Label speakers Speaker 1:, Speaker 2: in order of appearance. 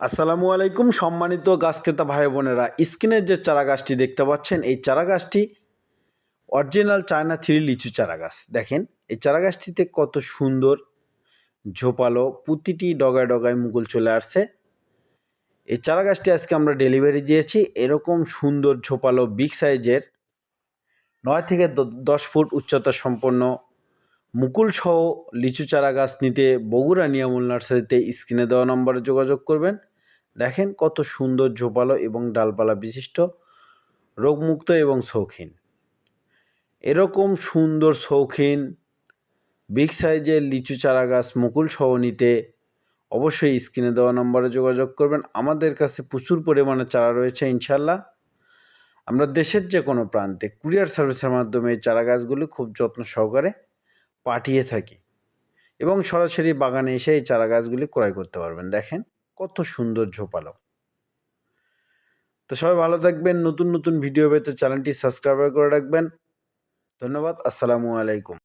Speaker 1: আসসালামু আলাইকুম, সম্মানিত গাছ ক্রেতা ভাই বোনেরা। স্ক্রিনের যে চারা গাছটি দেখতে পাচ্ছেন, এই চারা গাছটি অরিজিনাল চায়না থ্রি লিচু চারা গাছ। দেখেন, এই চারা গাছটিতে কত সুন্দর, ঝোপালো, প্রতিটি ডগায় ডগায় মুকুল চলে আসছে। এই চারা গাছটি আজকে আমরা ডেলিভারি দিয়েছি। এরকম সুন্দর ঝোপালো, বিগ সাইজের, নয় থেকে দশ ফুট উচ্চতা সম্পন্ন মুকুল সহ লিচু চারা গাছ নিতে বগুড়া নিয়ামুল নার্সারিতে স্ক্রিনে দেওয়া নম্বরে যোগাযোগ করবেন। দেখেন কত সুন্দর ঝোপালো এবং ডালপালা বিশিষ্ট, রোগমুক্ত এবং শৌখিন। এরকম সুন্দর শৌখিন, বিগ সাইজের লিচু চারা গাছ মুকুল সহ নিতে অবশ্যই স্ক্রিনে দেওয়া নম্বরে যোগাযোগ করবেন। আমাদের কাছে প্রচুর পরিমাণে চারা রয়েছে ইনশাল্লাহ আমরা দেশের যে কোনো প্রান্তে কুরিয়ার সার্ভিসের মাধ্যমে চারা গাছগুলি খুব যত্ন সহকারে পাঠিয়ে থাকি। এবং সরাসরি বাগানে এসে এই চারা গাছগুলি ক্রয় করতে পারবেন। দেখেন কত সুন্দর ঝোপালো। তো সবাই ভালো থাকবেন, নতুন নতুন ভিডিও পেতে চ্যানেলটি সাবস্ক্রাইব করে রাখবেন। ধন্যবাদ, আসসালামু আলাইকুম।